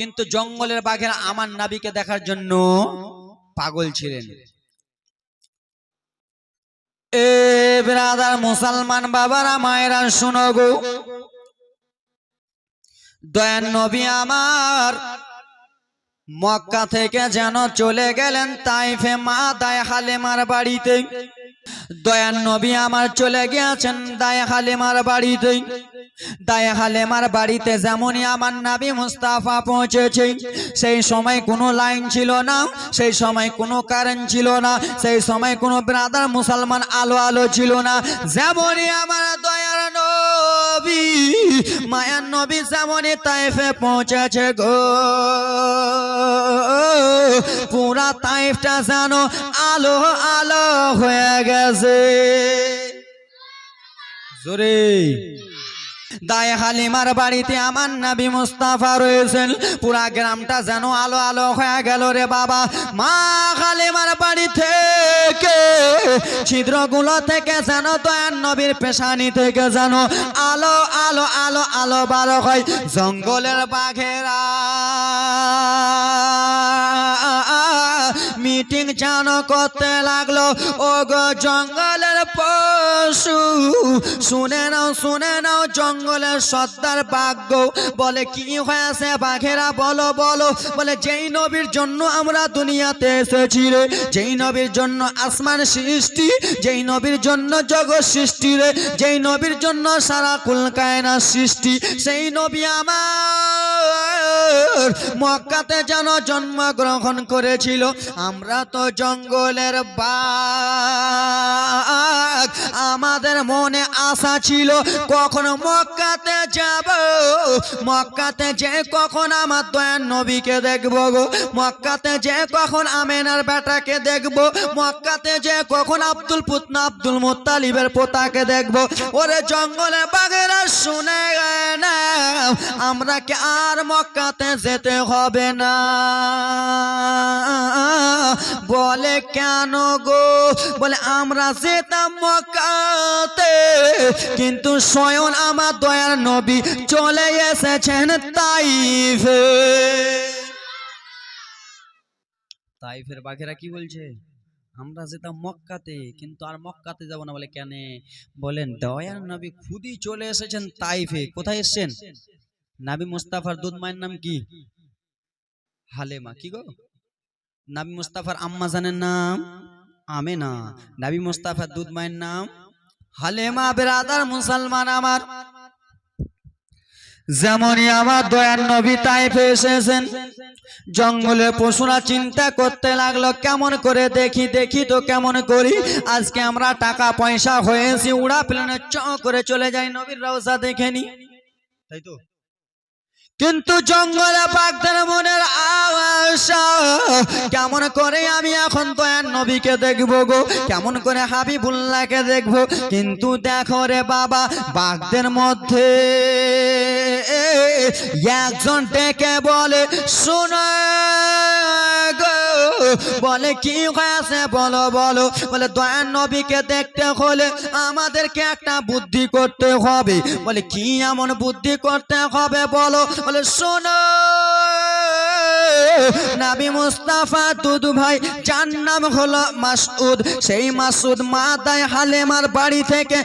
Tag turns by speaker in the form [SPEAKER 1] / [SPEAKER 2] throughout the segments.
[SPEAKER 1] কিন্তু জঙ্গলের বাঘেরা আমার নাবিকে দেখার জন্য পাগল ছিলেন। এ ব্রাদার মুসলমান বাবারা, মায়েরা, শুনো গো। দয়ান নবী আমার মক্কা থেকে যেন চলে গেলেন তাইফে মা দায় হালেমার বাড়িতে। দয়ান নবী আমার চলে গিয়েছেন, দায় হালেমার বাড়িতে। দায় হালেমার বাড়িতে যেমনই আমার নাবি মুস্তাফা পৌঁছেছে, সেই সময় কোনো লাইন ছিল না, সেই সময় কোনো কারেন্ট ছিল না, সেই সময় কোনো ব্রাদার মুসলমান আলো আলো ছিল না। যেমনই আমার দয়ার নবী, মায়ার নবী যেমনই তাইফে পৌঁছেছে গো। পুরা তাইফটা যেন আলো আলো হয়ে গেছে। জোরে। দায় হালিমার বাড়িতে আমার নাবি মুস্তাফা রয়েছেন। পুরা গ্রামটা যেন আলো আলো হয়ে গেল রে বাবা। মা হালিমার বাড়ি থেকে, ছিদ্রগুলো থেকে যেন দয়ার নবীর পেশানি থেকে যেন আলো আলো আলো আলো বারো হয়। জঙ্গলের বাঘেরা মিটিং যেন করতে লাগল। ও গো জঙ্গলের পশু, শুনে নাও শুনে নাও জঙ্গলের সর্দার বাঘ বলে, কি হয়েছে বাঘেরা? বলো বলো। বলে, যেই নবীর জন্য আমরা দুনিয়াতে এসেছি রে, যেই নবীর জন্য আসমান সৃষ্টি, যেই নবীর জন্য জগৎ সৃষ্টি রে, যেই নবীর জন্য সারা কুলকায়না সৃষ্টি, সেই নবী আমার মক্কাতে যেন জন্মগ্রহণ করেছিল। আমরা তো জঙ্গলের বাঘ। আমাদের মনে আশা ছিল, কখন মক্কাতে যাব। মক্কাতে যে কখন আমার দয়ার নবীকে দেখব গো। মক্কাতে যে কখন আমেনার বেটাকে দেখব। মক্কাতে যে কখন আব্দুল পুতনা আব্দুল মুত্তালিবের পোতাকে দেখব। ওরে জঙ্গলে বাঘেরা শুনে না। আমরা কি আর মক্কাতে যেতে হবে না। বলে কেন গো? বলে, আমরা যেতাম মক্কাতে, কিন্তু স্বয়ং আমার দয়ার নবী চলে এসেছেন তাইফে। তাইফের বাঘেরা কি বলছে? আমরা যেতাম মক্কাতে, কিন্তু আর মক্কাতে যাব না। বলে, কেন? বলেন, দয়ার নবী খুদই চলে এসেছেন তাইফে। কোথায় এসেছেন? নাবি মুস্তাফার দুধ মায়ের নাম কি? হালেমা। কি গো? নাবি মুস্তাফার আম্মা জানের নাম আমেনা। নাবি মুস্তাফার দুধ মায়ের নাম হালেমা। বেরাদার মুসলমান আমার। যেমনই আমার দয়ার নবী তাইফে এসেছেন, জঙ্গলে পশুরা চিন্তা করতে লাগল, কেমন করে দেখি দেখি তো কেমন করি। আজকে আমরা টাকা পয়সা হয়েছি, উড়া প্লেনে চ করে চলে যাই, নবীর রওজা দেখে নি। তাই তো? কিন্তু জঙ্গলে পাকদের মনের আওয়াজ, কেমন করে আমি এখন দয়ার নবীকে দেখব গো? কেমন করে হাবিবুল্লাহকে দেখব? কিন্তু দেখো রে বাবা বাগদের মধ্যে একজন ডেকে বলে, শোনো বলে, কি হয়েছে? বলো বলো। বলে দয়ান নবীকে দেখতে হলে আমাদেরকে একটা বুদ্ধি করতে হবে। বলে, কি এমন বুদ্ধি করতে হবে বলো? বলে, শোনো। নাবি মুস্তাফা দুদু ভাই, যার নাম হলো মাসুদ সেই মাসুদ হালেমার বাড়ি থেকে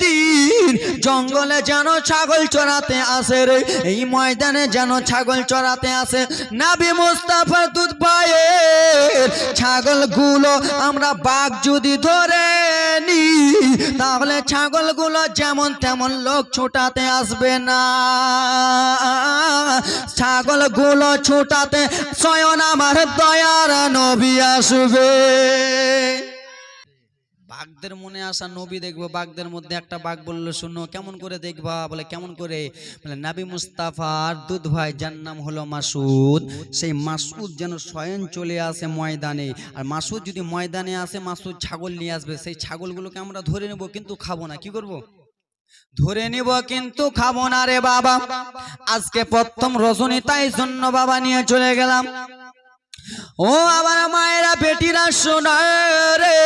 [SPEAKER 1] দিন জঙ্গলে যেন ছাগল চড়াতে আসে রে, এই ময়দানে যেন ছাগল চড়াতে আসে। নাবি মুস্তাফা দুধ ভাইয়ের ছাগলগুলো আমরা বাঘ যদি ধরে নি, তাহলে ছাগলগুলো যেমন তেমন লোক ছুটাতে আসবে না। ছাগলগুলো ছুটাতে স্বয়ং আমার দয়ার নবী আসবে। বাঘদের মনে আসা নবী দেখব বাঘদের মধ্যে একটা বাঘ বলল, শুনো, কেমন করে দেখবা? বলে, কেমন করে? বলে, নাবি মুস্তাফার দুধ ভাই, যার নাম হলো মাসুদ। সেই মাসুদ যেন স্বয়ং চলে আসে ময়দানে। আর মাসুদ যদি ময়দানে আসে, মাসুদ ছাগল নিয়ে আসবে। সেই ছাগলগুলোকে আমরা ধরে নেব, কিন্তু খাব না। কি করব? ধরে নিব কিন্তু খাব না রে বাবা। আজকে প্রথম রজনী, তাই জন্য বাবা নিয়ে চলে গেলাম। ও আমার মায়েরা, বেটিরা, শোনা রে।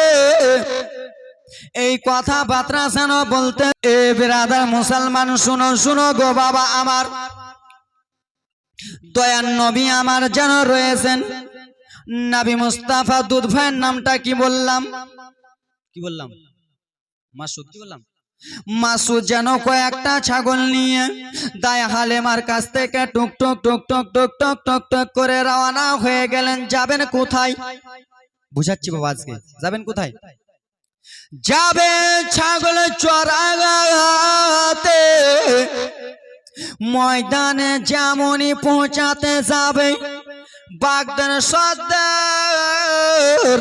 [SPEAKER 1] এই কথা বার্তা যেন বলতে, এ বেরাদার মুসলমান, শুনো শুনো গো বাবা আমার। দয়ান নবী আমার যেন রয়েছেন। নাবি মুস্তাফা দুধ ভাইয়ের নামটা কি বললাম? কি বললাম? মাসুদ, কি বললাম? মাসুদ যেন কয়েকটা ছাগল নিয়ে দায় হালেমার কাছ থেকে টুক টুক টুক টক টক টক করে রওনা হয়ে গেলেন। যাবেন কোথায়? বুঝাচ্ছি বাবা আজকে। যাবেন কোথায়? যাবে ছাগল চড়াগাতে। ময়দানে যেমনই পৌঁছাতে যাবে বাগদান সর্দার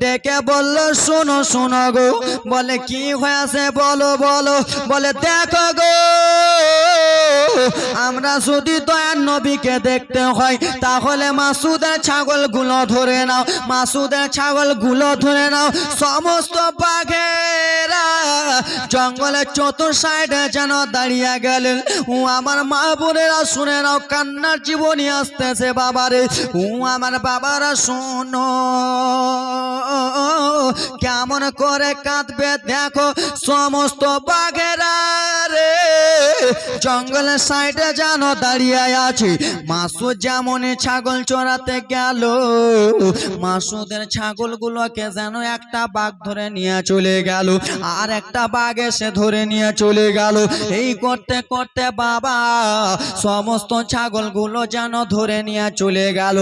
[SPEAKER 1] ডেকে বলল, শোনো শোনো গো। বলে, কি হয়েছে? বলো বলো। বলে, দেখো গো আমরা যদি দয়ার নবীকে দেখতে হয়, তাহলে মাসুদের ছাগলগুলো ধরে নাও, মাসুদের ছাগলগুলো ধরে নাও। সমস্ত বাঘেরা জঙ্গলের চতুর সাইডে যেন দাঁড়িয়ে গেলেন ও আমার মা বোনেরা শুনে নাও, কান্নার জীবনী আসতেছে বাবারে। ও আমার বাবারা শোনো, কেমন করে কাঁদবে দেখো। সমস্ত বাঘেরা রে, জঙ্গলের সাইডে যেন দাঁড়িয়ে আছে। মাসুদ যেমন ছাগল চড়াতে গেল, মাসুদের ছাগলগুলোকে যেন একটা বাঘ ধরে নিয়ে চলে গেল, আর একটা বাঘ এসে ধরে নিয়ে চলে গেল। এই করতে করতে বাবা, সমস্ত ছাগলগুলো যেন ধরে নিয়ে চলে গেল।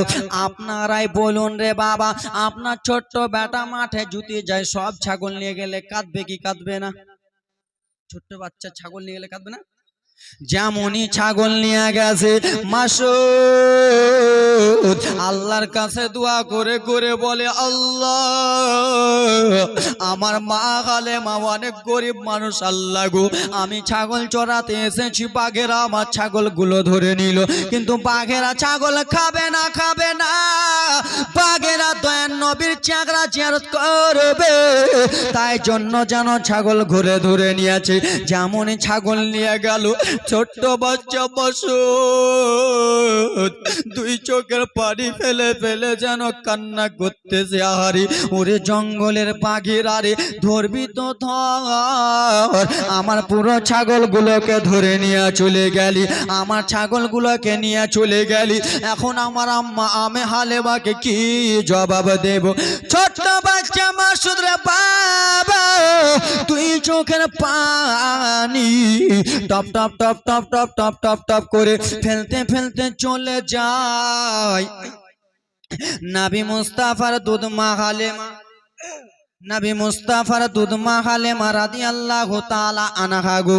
[SPEAKER 1] আপনারাই বলুন রে বাবা, আপনার ছোট্ট বেটা মাঠে জুতি যায়, সব ছাগল নিয়ে গেলে কাঁদবে কি কাঁদবে না? ছোট্ট বাচ্চা ছাগল নিয়ে গেলে কাঁদবে না? যেমনই ছাগল নিয়ে গেছে মাসুদ আল্লাহর কাছে দোয়া করে করে বলে আল্লাহ আমার মা গালে মা অনেক গরিব মানুষ আল্লাহ গো আমি ছাগল চড়াতে এসেছি বাঘেরা আমার ছাগলগুলো ধরে নিল। কিন্তু বাঘেরা ছাগল খাবে না খাবে না। বাঘেরা দয়ান নবীর চাকরা চেয়ারত করবে। তাই জন্য যেন ছাগল ঘুরে ধরে নিয়েছে। যেমনই ছাগল নিয়ে গেল ছোট্ট বাচ্চা বসু দুই চোখের পানি ফেলে ফেলে যেন কান্না করতেছে আহারি। ওরে জঙ্গলের পাখির আরে, ধরবি তো ধর। আমার পুরো ছাগলগুলোকে ধরে নিয়ে চলে গেলি, আমার ছাগলগুলোকে নিয়ে চলে গেলি। এখন আমার আম্মা, আমি হালেমাকে কি জবাব দেব? ছোট্ট বাচ্চা মাসুদ রে বাবা তুই চোখের পানি, টপ টপ টপ টপ টপ টপ টপ টপ করে ফেলতে ফেলতে চলে যায়। নাবি মুস্তাফার দুধ মা নাবি মুস্তাফার দুধ মাহালে মারাদি আল্লাহ তালা আনাহাগু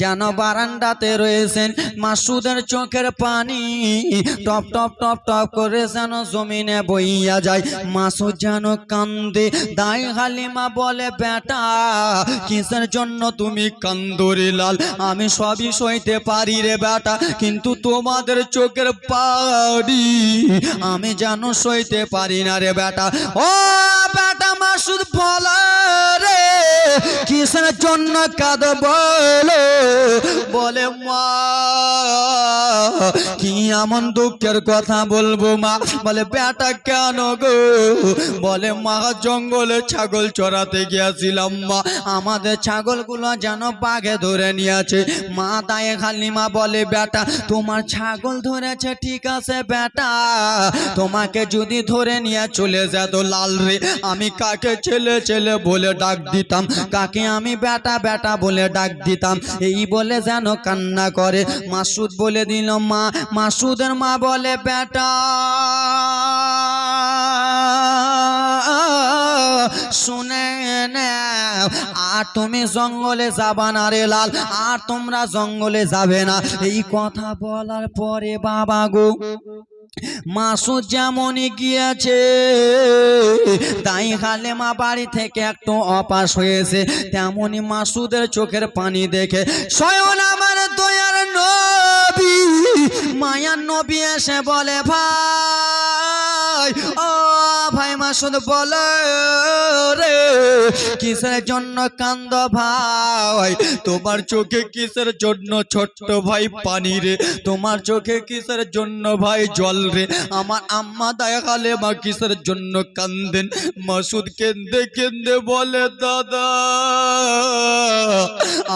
[SPEAKER 1] যেন বারান্দাতে রয়েছেন মাসুদের চোখের পানি। টপ টপ টপ টপ করে যেন জমিনে বইয়া যায়। মাসুদ যেন কান্দে দাই হালিমা বলে বেটা কিসের জন্য তুমি কান্দরে লাল? আমি সবই সইতে পারি রে বেটা কিন্তু তোমাদের চোখের পানি আমি যেন সইতে পারি না রে বেটা। ও বেটা মাসুদ বলা রে কিসের জন্য কাঁদ বলো বলে, মা, কি এমন দুঃখের কথা বলব মা? বলে, বেটা কেন গো? বলে, মা, জঙ্গলে ছাগল চড়াতে গিয়েছিলাম মা। আমাদের ছাগলগুলো যেন বাঘে ধরে নিয়েছে। মা দায়ে খালি মা বলে, বেটা, তোমার ছাগল ধরেছে, ঠিক আছে, বেটা। তোমাকে যদি ধরে নিয়ে চলে যেত লাল রে। আমি কাকে ছেলে ছেলে বলে ডাক দিতাম? কাকে আমি বেটা বেটা বলে ডাক দিতাম? এই বলে যেন কান্না করে। মাসুদ বলে দিল, মা, মাসুদের মা বলে, বেটা, শুনে আর তুমি জঙ্গলে যাবা না রে লাল, আর তোমরা জঙ্গলে যাবে না। এই কথা বলার পরে বাবা গো মাসুদ যেমন গিয়েছে, তাই হালেমা বাড়ি থেকে একটু অপাস হয়েছে। তেমনই মাসুদের চোখের পানি দেখে স্বয়ং আমার দয়ার নবী, মায়ার নবী এসে বলে, ভাই, ও মাসুদ বলো রে, কিসের জন্য কান্দ ভাই? তোমার চোখে কিসের জন্য ছোট্ট ভাই পানি রে? তোমার চোখে কিসের জন্য ভাই জল রে? আমার আম্মা দেখালে মা কিসের জন্য কান্দেন? মাসুদ কেন্দে কেন্দে বলে, দাদা,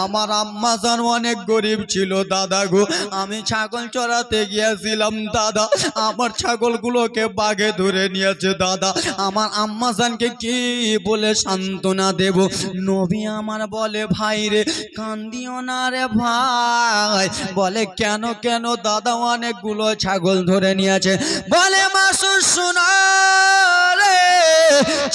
[SPEAKER 1] আমার আম্মা জান অনেক গরিব ছিল, দাদা গো। আমি ছাগল চড়াতে গিয়েছিলাম, দাদা। আমার ছাগলগুলোকে বাঘে ধরে নিয়েছে, দাদা। আমার আম্মা জানকে কি বলে সান্ত্বনা দেব? নবী আমার বলে, ভাই রে, কান্দিও না রে ভাই। বলে, কেন কেন দাদা অনেকগুলো ছাগল ধরে নিয়েছে? বলে মাসুর শোনা।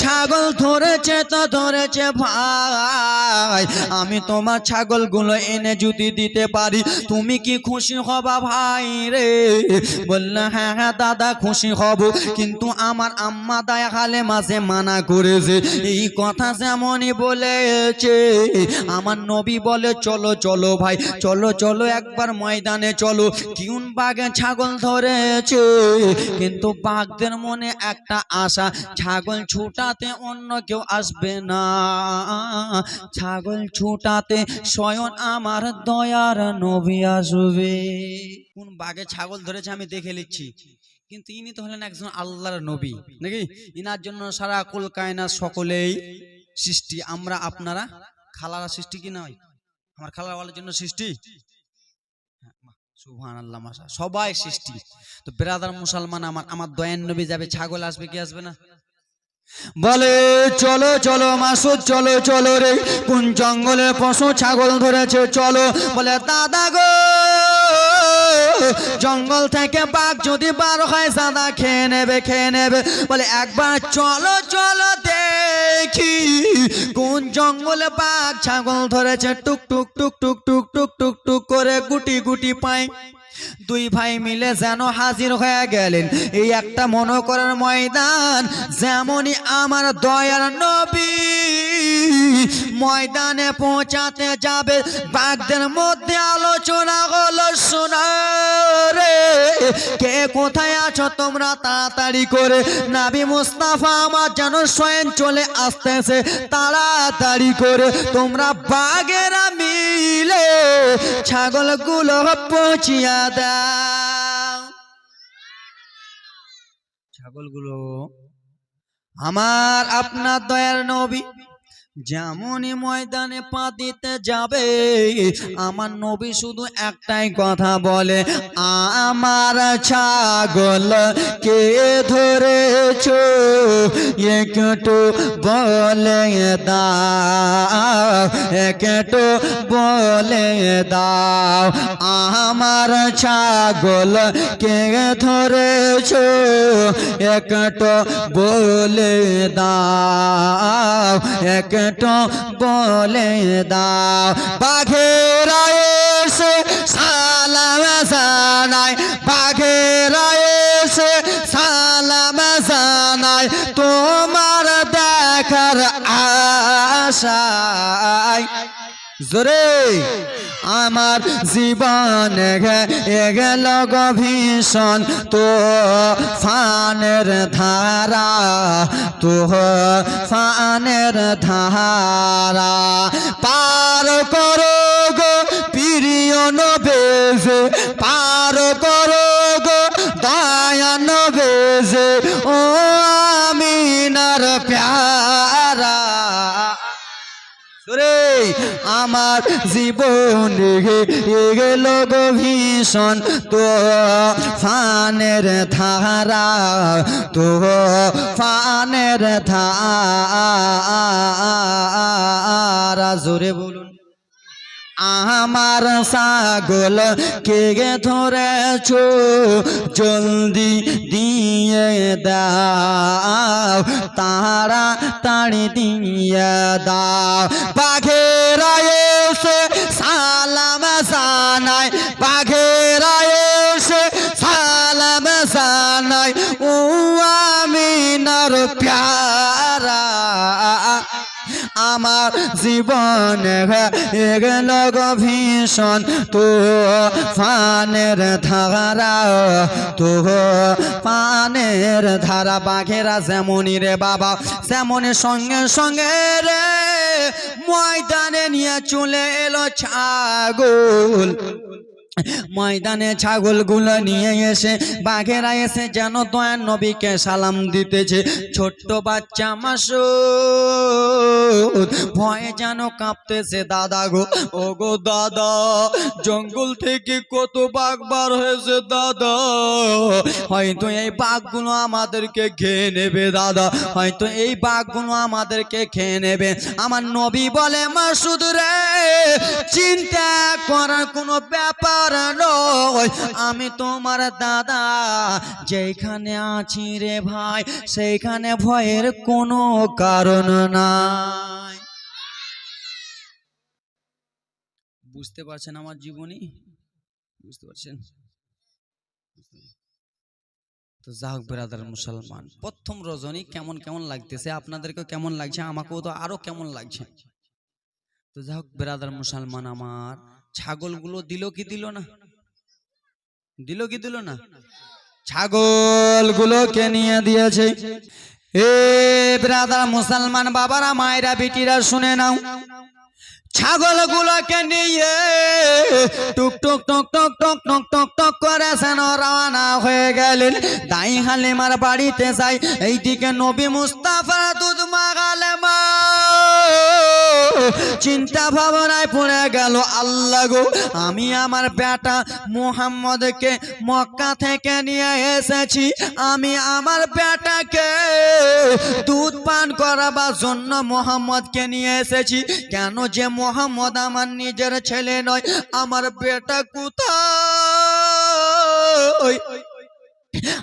[SPEAKER 1] ছাগল ধরেছে তো ধরেছে ভাই। আমি তোমার ছাগলগুলো এনে যদি দিতে পারি, তুমি কি খুশি হবা ভাই রে? বললে হ্যাঁ হ্যাঁ দাদা, খুশি হব। কিন্তু আমার আম্মা দায় খালে মাঝে মানা করেছে। এই কথা যেমনই বলেছে, আমার নবী বলে, চলো চলো ভাই, চলো চলো, একবার ময়দানে চলো। কিউন বাগে ছাগল ধরেছে, কিন্তু বাঘদের মনে একটা আশা, ছাগল ছুটাতে অন্য কেউ আসবে না। ছাগল ছুটাতে স্বয়ং আমার দয়ার নবী আসবে। কোন বাঘে ছাগল ধরেছে আমি দেখে নিচ্ছি। কিন্তু ইনি তো হলেন একজন আল্লাহর নবী, নাকি? ইনার জন্য সারা কুল কায়না সকলেই সৃষ্টি। আমরা আপনারা খালারা সৃষ্টি কি নয়? আমার খালারা জন্য সৃষ্টি? সবাই সৃষ্টি। তো বেরাদার মুসলমান আমার আমার দয়ান নবী যাবে, ছাগল আসবে কি আসবে না? বলে, চলো চলো মাসুদ চলো চলো রে। কোন জঙ্গলে পশু, ছাগল ধরেছে, চলো। বলে, দাদা গো, জঙ্গল থেকে বাঘ যদি বার হয় সাদা খেয়ে নেবে খেয়ে নেবে। বলে, একবার চলো চলো দেখি, কোন জঙ্গলে বাঘ, ছাগল ধরেছে। টুক টুক টুক টুক টুক টুক টুক টুক করে গুটি গুটি পায়। দুই ভাই মিলে যেন হাজির হয়ে গেলেন। এই একটা মনে করার ময়দান, যেমনই আমার দয়ার নবী ময়দানে পৌঁছাতে যাবে। বাঘদের মধ্যে আলোচনা হলো রে, কে কোথায় আছো তোমরা তাড়াতাড়ি করে? নাবি মুস্তাফা আমার যেন স্বয়ং চলে আসতেছে, তাড়াতাড়ি করে। তোমরা বাঘেরা মিলে ছাগলগুলো পৌঁছিয়া দাও ছাগলগুলো। আমার আপনার দয়ার নবী। যেমনই ময়দানে পা দিতে যাবে, আমার নবী শুধু একটাই কথা বলে, আমার ছাগল কে ধরেছ? একটু বলে দাও, একটু বলে দাও, আমার ছাগল কে ধরেছ? একটু বলে দাও একটু বলে দাও বাঘেরা এসে সালাম জানায় বাঘেরা এসে সালাম জানায় তোমার দেখার আশায়। জোরে। আমার জীবন গেল ভীষণ তো ফানের ধারা তো ফানের ধারা। পার করো গো প্রিয় নবেজে পার আমার জীবন গেল গো ভীষণ তো ফানের ধারা তো ফানের ধারা। জোরে বলুন। আমার সাগল কে ধরেছ? জলদি দিয়ে দাও তারা তাড়ি দিয়ে দাও। পাখেরা এসে জীবন এগেল ভীষণ। তো ফানের ধারা তো পানের ধারা, বাঘেরা যেমনই রে বাবা তেমনই সঙ্গে সঙ্গে রে ময়দানে নিয়ে চলে এলো ছাগল। ময়দানে ছাগলগুলো নিয়ে এসে বাঘেরা এসে যেন দয়ান নবীকে সালাম দিতেছে। ছোট্ট বাচ্চা মাসু ভয়ে যেন কাঁপতেছে, দাদা গো ও গো দাদা, জঙ্গল থেকে কত বাঘ বার হয়েছে, দাদা। হয়তো এই বাঘগুলো আমাদেরকে খেয়ে নেবে, দাদা। হয়তো এই বাঘগুলো আমাদেরকে খেয়ে নেবে। আমার নবী বলে, মাসুদ রে, চিন্তা করার কোনো ব্যাপার নয়, আমি তোমার দাদা। যেখানে আছি রে ভাই, সেইখানে ভয়ের কোনো কারণ নাই। বুঝতে পারছেন আমার জীবনী? বুঝতে পারছেন? তো যাক বেরাদার মুসলমান, প্রথম রজনী কেমন কেমন লাগতেছে? আপনাদেরকে কেমন লাগছে? আমাকেও তো আরও কেমন লাগছে। তো যাই হোক বেরাদার মুসলমান আমার ছাগলগুলো দিল কি দিল না? দিল কি দিল না? ছাগলগুলোকে নিয়ে দিয়েছে। এ ব্রাদার মুসলমান বাবারা, মায়েরা, বিটিরা শুনে নাও। ছাগলগুলোকে নিয়ে টুক টুক টুক টুক টুক টুক টুক টুক করে যেন রওনা হয়ে গেলেন। দাই হালিমার বাড়িতে যাই। এইদিকে নবী মুস্তাফা দুধ মাগালে মা চিন্তা ভাবনায় পড়ে গেল, আল্লাহ গো, আমি আমার বেটা মুহাম্মদকে মক্কা থেকে নিয়ে এসেছি। আমি আমার বেটাকে দুধ পান করাবার জন্য মোহাম্মদকে নিয়ে এসেছি। কেন যে মোহাম্মদ আমার নিজের ছেলে নয়, আমার বেটা কোথায়?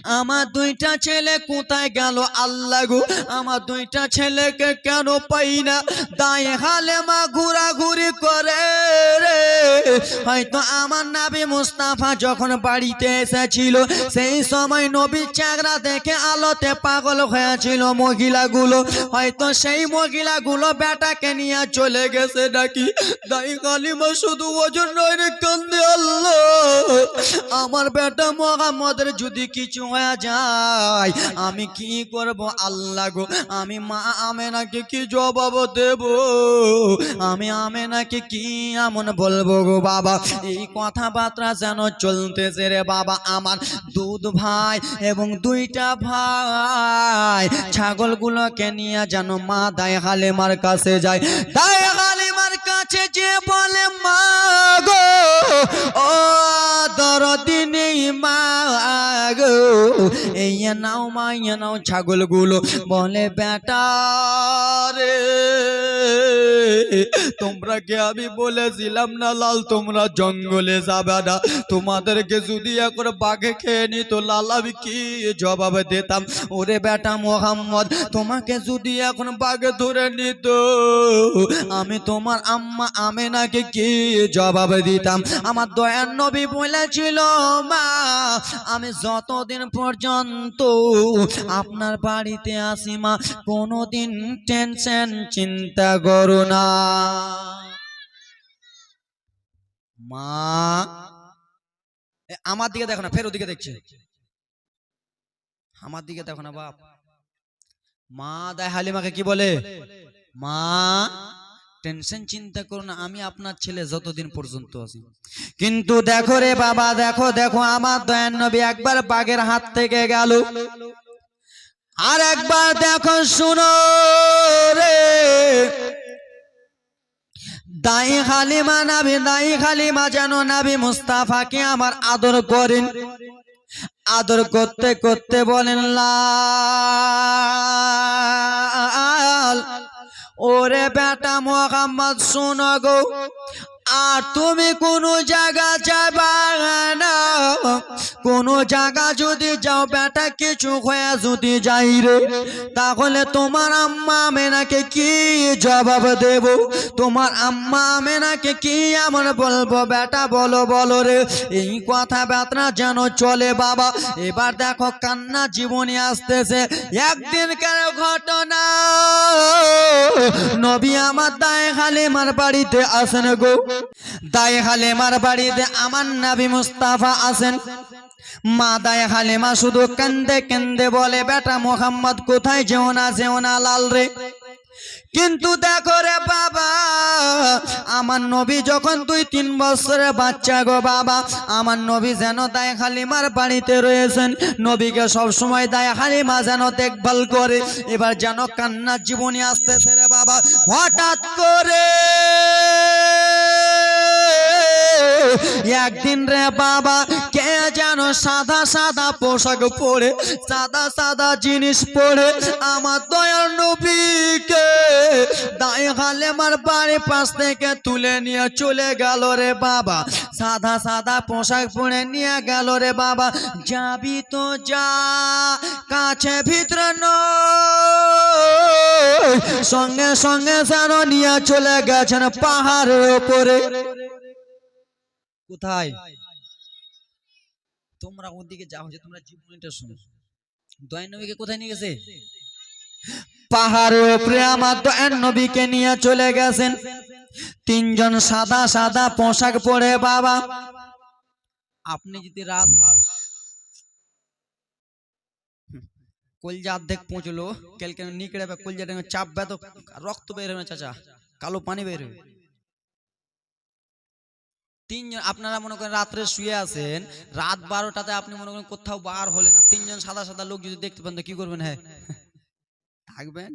[SPEAKER 1] আমার দুইটা ছেলে কোথায় গেল আল্লাহ গো? আমার দুইটা ছেলেকে কেন পাই না? দায়ে হালে মা ঘোরাঘুরি করে রে। হয়তো আমার নাবি মুস্তাফা যখন বাড়িতে এসেছিল, সেই সময় নবীর চাকরা দেখে আলোতে পাগল হয়েছিল মহিলাগুলো। হয়তো সেই মহিলাগুলো বেটাকে নিয়ে চলে গেছে নাকি? দাই কালিমা শুধু ওজন নয় কান্দে আল্লাহ। আমার বেটা মোহাম্মদের যদি কিছু হয়ে যায় আমি কি করব? আল্লাহ গো আমি মা আমেনাকে কি জবাব দেব? আমি আমেনাকে কি এমন বলব গো বাবা? এই কথাবার্তা যেন চলতেছে রে বাবা আমার। দুধ ভাই এবং দুইটা ভাই ছাগলগুলোকে নিয়ে যেন মা দায় হালেমার কাছে যায়। দায় কাছে যে বলে মা গো ও দরদিনী মা গো এই নাও মা ইয়ে নাও ছাগলগুলো, বলে, বেটা রে, তোমরা কে আমি বলেছিলাম না লাল, তোমরা জঙ্গলে যাবে না? তোমাদেরকে যদি এখন বাঘে খেয়ে নিত, লাল আমি কি জবাব দিতাম? ওরে বেটা মোহাম্মদ, তোমাকে যদি এখন বাঘে ধরে নিত, আমি তোমার আম্মা আমেনাকে কি জবাব দিতাম? আমার দয়ার নবী বলেছিল, মা, আমি যতদিন পর্যন্ত আপনার বাড়িতে আসি, মা, কোনোদিন টেনশন চিন্তা করো না। মা আমার দিকে দেখো না, ফের ওদিকে দেখছে। আমার দিকে দেখো না, বাপ। মা, দায় হালিমাকে কি বলে? মা টেনশন চিন্তা করুন আমি আপনার ছেলে যতদিন পর্যন্ত আছি। কিন্তু দেখো রে বাবা, দেখো দেখো, আমার দয়ান নবী একবার বাঘের হাত থেকে গেল। আর একবার দেখো, শুনো রে। দাই হালিমা নাবি, দাই হালিমা যেন নাবি মুস্তাফাকে আমার আদর করেন। আদর করতে করতে বলেন লাল ওরে বেটা মোহাম্মদ শোনো গো। আর তুমি কোনো জায়গা যাবা না। কোনো জায়গা যদি যাও বেটা, কিছু হয়ে যদি যাই রে, তাহলে তোমার আম্মা মেনাকে কি জবাব দেব? তোমার আম্মা মেনাকে কি এমন বলব? বেটা, বলো বলো রে, এই কথা বেতনা যেন চলে বাবা। এবার দেখো কান্না জীবনী আসতেছে। একদিন কেন ঘটনা? নবী আমার দায় হালিমার বাড়িতে আসেন গো। দায় হালিমার বাড়িতে আমার নবী মুস্তাফা আছেন। মা দায় হালিমা শুধু কান্দে কেন্দে বলে, বেটা মোহাম্মদ, কোথায় যেও না যেও না লাল রে। কিন্তু দেখো রে বাবা, আমার নবী যখন দুই তিন বছরের বাচ্চা গো বাবা, আমার নবী যেন দায় হালিমার বাড়িতে রয়েছেন। নবীকে সব সময় দায় হালিমা যেন দেখভাল করে। এবার যেন কান্নার জীবনী আসতেছে রে বাবা, হঠাৎ করে একদিন রে বাবা, কে যেন সাদা সাদা পোশাক পরে, সাদা সাদা জিনিস পরে আমার দয়ার নবীকে দায় হালে আমার বাড়ির পাশ থেকে তুলে নিয়ে চলে গেল রে বাবা। সাদা সাদা পোশাক পরে নিয়ে গেল রে বাবা। যাবি তো যা, কাছে ভিতরে সঙ্গে সঙ্গে যেন নিয়ে চলে গেছেন পাহাড়ের ওপরে। কোথায়? তোমরা ওদিকে যাও, যে তোমরা নবীকে কোথায় নিয়ে গেছে? পাহাড়ের উপরে আমার নবীকে নিয়ে চলে গেছেন। তিনজন সাদা সাদা পোশাক পরে বাবা। আপনি যদি রাত কলজা অর্ধেক পৌঁছলো কেলকে নিকড়ে বা কলজাটা চাপ বে তো রক্ত বের হবে চাচা। কালো পানি বের হবে। তিনজন, আপনারা মনে করেন রাত্রে শুয়ে আছেন, রাত বারোটাতে আপনি মনে করেন কোথাও বার হলেন, আর তিনজন সাদা সাদা লোক যদি দেখতে পান তো কি করবেন হ্যাঁ? থাকবেন?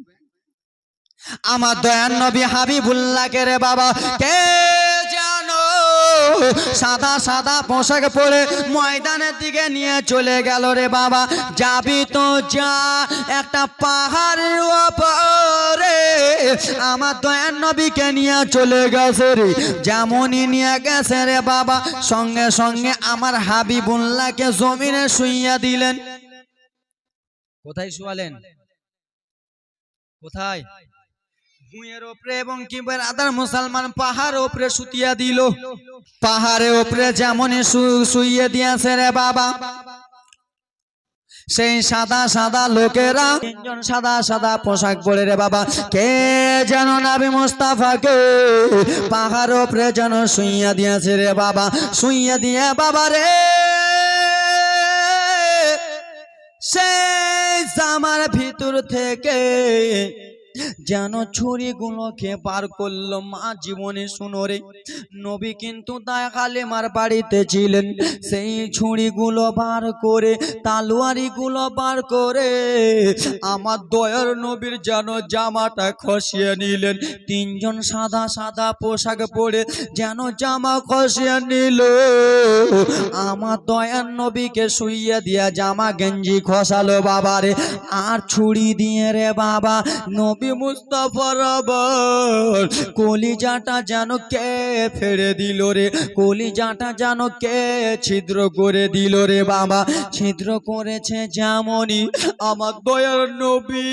[SPEAKER 1] আমার দয়ান নবী হাবিবুল্লাহ কে রে বাবা, কে সাদা সাদা পোশাক পরে ময়দানের দিকে নিয়ে চলে গেল রে বাবা। যাবি তো যা, একটা পাহাড়ের ওপরে। আমার দয়ান নবীকে নিয়ে চলে গেছে রে। যেমনই নিয়ে গেছে রে বাবা, সঙ্গে সঙ্গে আমার হাবিবুল্লাহকে জমিনে শুইয়া দিলেন। কোথায় শুয়ালেন? কোথায়? ভুঁয়ের ওপরে এবং কিংবা আদার মুসলমান পাহাড় ওপরে সুতিয়া দিল। পাহাড়ের ওপরে যেমন শুইয়ে দিয়েছে রে বাবা। সেই সাদা সাদা লোকেরা তিনজন সাদা সাদা পোশাক পরে রে বাবা। কে যেন নাবি মুস্তাফাকে পাহাড় ওপরে যেন শুইয়া দিয়েছে রে বাবা। শুইয়া দিয়ে বাবা রে, সেই জামার ভিতর থেকে যেন ছুরিগুলোকে পার করল মা জীবনে শুনোরে নবী কিন্তু দায়াকালেমার বাড়িতে ছিলেন। সেই ছুরিগুলো বার করে, তালোয়ারিগুলো বার করে আমার দয়ার নবীর যেন জামাটা খসিয়ে নিলেন। তিনজন সাদা সাদা পোশাক পরে যেন জামা খসিয়ে নিল। আমার দয়ার নবীকে শুইয়ে দিয়া জামা গেঞ্জি খসালো বাবারে। আর ছুরি দিয়ে রে বাবা, নবী মুস্তফার আবার। কলিজাটা যেন কে ফেরে দিল রে? কলিজাটা যেন কে ছিদ্র করে দিল রে বাবা? ছিদ্র করেছে যেমনই আমার দয়ার নবী।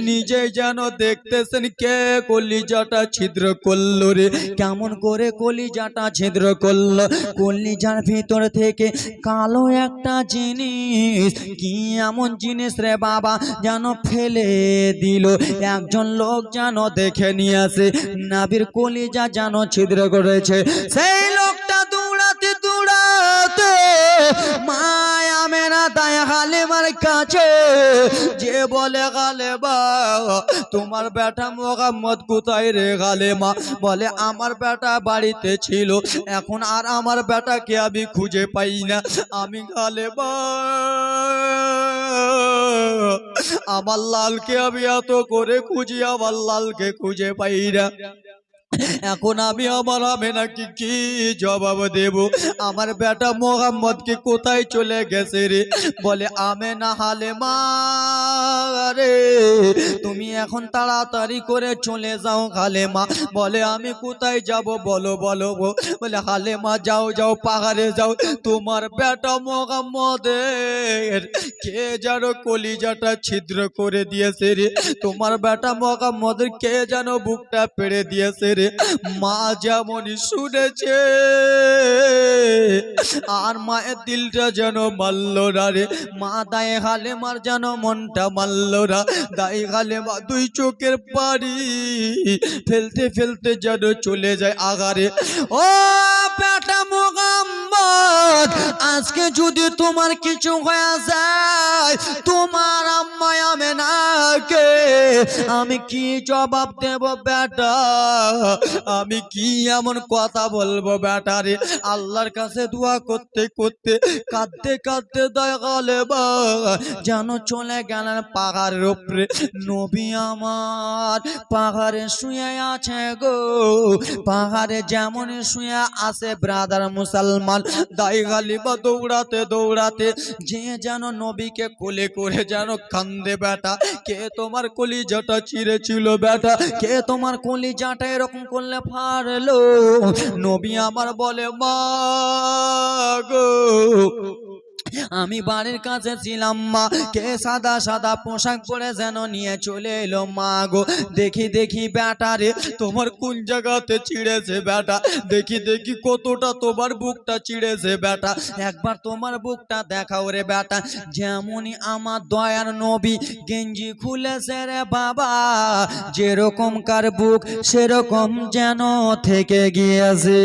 [SPEAKER 1] নিজে যেন দেখতেছেন কে কলিজাটা ছিদ্র করল রে? কেমন করে কলিজাটা ছিদ্র করল? কলিজার ভিতর থেকে কালো একটা জিনিস। কি এমন জিনিস রে বাবা? যেন ফেলে দিল। একজন লোক যেন দেখে নিয়ে আসে, নাবির কলিজা যেন ছিদ্র করেছে। সেই লোকটা দৌড়াতে দৌড়াতে মায়া মেনা দায় হালিমার কাছে যে বলে গালে বা তোমার বেটা মোহাম্মদ কোথায় রে গালে মা বলে, আমার বেটা বাড়িতে ছিল, এখন আর আমার বেটাকে আমি খুঁজে পাই না। আমি গালে বা আমার লালকে আমি এত করে খুঁজি, আমার লালকে খুঁজে পাই না। এখন আমি আমার হবে নাকি কি জবাব দেব? আমার বেটা মোহাম্মদকে কোথায় চলে গেছে রে? বলে আমে না হালে মা রে তুমি এখন তাড়াতাড়ি করে চলে যাও হালেমা। বলে, আমি কোথায় যাব বলো বলো বলে, হালেমা, যাও যাও, পাহাড়ে যাও। তোমার বেটা মোহাম্মদের কে যেন কলিজাটা ছিদ্র করে দিয়েছে রে? তোমার বেটা মোহাম্মদের কে যেন বুকটা পেড়ে দিয়েছে রে? মা যেমনই শুনেছে, আর মায়ের দিলটা যেন মারল না রে। মা দায়ে হালে মার যেন মনটা মারল না। দায়ে হালে মা দুই চোখের পানি ফেলতে ফেলতে যেন চলে যায় আগারে। ও বেটা মোহাম্মদ, আজকে যদি তোমার কিছু হয়ে যায়, তোমার আম্মায় আমি নাকে, আমি কি জবাব দেব বেটা? আমি কি এমন কথা বলব বেটা রে আল্লাহর কাছে দোয়া করতে করতে কাঁদতে কাঁদতে দেখালে বা, যেন চলে গেলেন পাহাড়ের উপরে। নবী আমার, পাহাড়ে শুয়ে আছে গো। পাহাড়ে যেমন শুয়ে আছে ব্রাদার মুসলমান, দাই গালিবা দৌড়াতে দৌড়াতে, যে যেন নবীকে কোলে করে যেন কান্দে বেটা কে তোমার কলিজাটা চিরেছিল বেটা কে তোমার কলিজাটা এরকম করলে ফারলো? নবী আমার বলে মা গো আমি বাড়ির কাছে ছিলাম, মা। কে সাদা সাদা পোশাক পরে যেন নিয়ে চলে এলো, মা গো। দেখি দেখি বেটা রে, তোমার কোন জায়গাতে চিড়েছে বেটা দেখি দেখি কতটা তোমার বুকটা চিড়েছে বেটা একবার তোমার বুকটা দেখাও রে বেটা যেমনই আমার দয়ার নবী গেঞ্জি খুলেছে রে বাবা যেরকম কার বুক সেরকম যেন থেকে গিয়েছে।